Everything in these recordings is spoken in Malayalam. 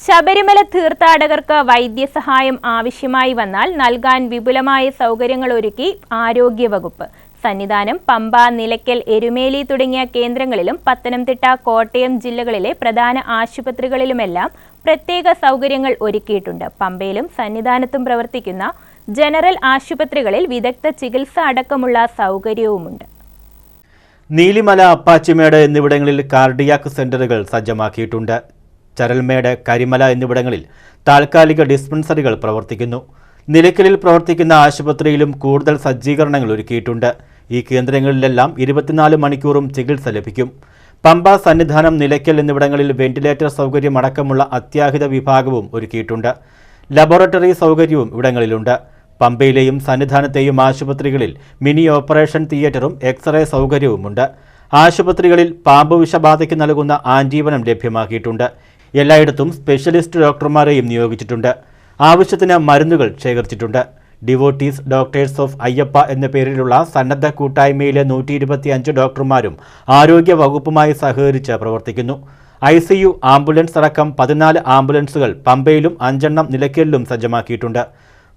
ശബരിമല തീർത്ഥാടകർക്ക് വൈദ്യസഹായം ആവശ്യമായി വന്നാൽ നൽകാൻ വിപുലമായ സൗകര്യങ്ങൾ ഒരുക്കി ആരോഗ്യവകുപ്പ്. സന്നിധാനം പമ്പ നിലയ്ക്കൽ എരുമേലി തുടങ്ങിയ കേന്ദ്രങ്ങളിലും പത്തനംതിട്ട കോട്ടയം ജില്ലകളിലെ പ്രധാന ആശുപത്രികളിലുമെല്ലാം പ്രത്യേക സൗകര്യങ്ങൾ ഒരുക്കിയിട്ടുണ്ട്. പമ്പയിലും സന്നിധാനത്തും പ്രവർത്തിക്കുന്ന ജനറൽ ആശുപത്രികളിൽ വിദഗ്ധ ചികിത്സ അടക്കമുള്ള സൗകര്യവുമുണ്ട്. നീലിമല അപ്പാച്ചിമേട് എന്നിവിടങ്ങളിൽ കാർഡിയാക് സെന്ററുകൾ സജ്ജമാക്കിയിട്ടുണ്ട്. ചരൽമേട് കരിമല എന്നിവിടങ്ങളിൽ താൽക്കാലിക ഡിസ്പെൻസറികൾ പ്രവർത്തിക്കുന്നു. നിലയ്ക്കലിൽ പ്രവർത്തിക്കുന്ന ആശുപത്രിയിലും കൂടുതൽ സജ്ജീകരണങ്ങൾ ഒരുക്കിയിട്ടുണ്ട്. ഈ കേന്ദ്രങ്ങളിലെല്ലാം ഇരുപത്തിനാല് മണിക്കൂറും ചികിത്സ ലഭിക്കും. പമ്പ സന്നിധാനം നിലയ്ക്കൽ എന്നിവിടങ്ങളിൽ വെന്റിലേറ്റർ സൗകര്യം അടക്കമുള്ള അത്യാഹിത വിഭാഗവും ഒരുക്കിയിട്ടുണ്ട്. ലബോറട്ടറി സൗകര്യവും ഇവിടങ്ങളിലുണ്ട്. പമ്പയിലെയും സന്നിധാനത്തെയും ആശുപത്രികളിൽ മിനി ഓപ്പറേഷൻ തിയേറ്ററും എക്സ്റേ സൗകര്യവുമുണ്ട്. ആശുപത്രികളിൽ പാമ്പ് വിഷബാധയ്ക്ക് നൽകുന്ന ആൻജീവനം ലഭ്യമാക്കിയിട്ടുണ്ട്. എല്ലായിടത്തും സ്പെഷ്യലിസ്റ്റ് ഡോക്ടർമാരെയും നിയോഗിച്ചിട്ടുണ്ട്. ആവശ്യത്തിന് മരുന്നുകൾ ശേഖരിച്ചിട്ടുണ്ട്. ഡിവോട്ടീസ് ഡോക്ടേഴ്സ് ഓഫ് അയ്യപ്പ എന്ന പേരിലുള്ള സന്നദ്ധ കൂട്ടായ്മയിലെ നൂറ്റി ഇരുപത്തിയഞ്ച് ഡോക്ടർമാരും ആരോഗ്യ വകുപ്പുമായി സഹകരിച്ച് പ്രവർത്തിക്കുന്നു. ഐ സി യു ആംബുലൻസ് അടക്കം പതിനാല് ആംബുലൻസുകൾ പമ്പയിലും അഞ്ചെണ്ണം നിലയ്ക്കലിലും സജ്ജമാക്കിയിട്ടുണ്ട്.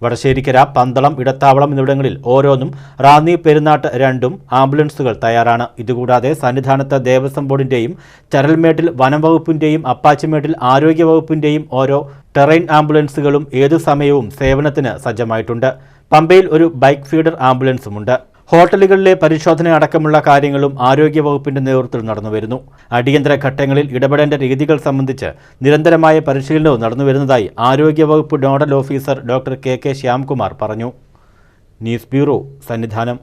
വടശ്ശേരിക്കര പന്തളം ഇടത്താവളം എന്നിവിടങ്ങളിൽ ഓരോന്നും റാന്നി പെരുന്നാട്ട് രണ്ടും ആംബുലൻസുകൾ തയ്യാറാണ്. ഇതുകൂടാതെ സന്നിധാനത്ത് ദേവസ്വം ബോർഡിന്റെയും ചരൽമേട്ടിൽ വനം വകുപ്പിന്റെയും അപ്പാച്ചിമേട്ടിൽ ആരോഗ്യ വകുപ്പിന്റെയും ഓരോ ടെറൈൻ ആംബുലൻസുകളും ഏതു സമയവും സേവനത്തിന് സജ്ജമായിട്ടുണ്ട്. പമ്പയിൽ ഒരു ബൈക്ക് ഫീഡർ ആംബുലൻസുമുണ്ട്. ഹോട്ടലുകളിലെ പരിശോധന അടക്കമുള്ള കാര്യങ്ങളും ആരോഗ്യവകുപ്പിന്റെ നേതൃത്വത്തിൽ നടന്നുവരുന്നു അടിയന്തര ഘട്ടങ്ങളിൽ ഇടപെടേണ്ട രീതികൾ സംബന്ധിച്ച് നിരന്തരമായ പരിശീലനവും നടന്നുവരുന്നതായി ആരോഗ്യവകുപ്പ് nodal officer doctor K K Shyamkumar പറഞ്ഞു. News bureau Sannidhanam.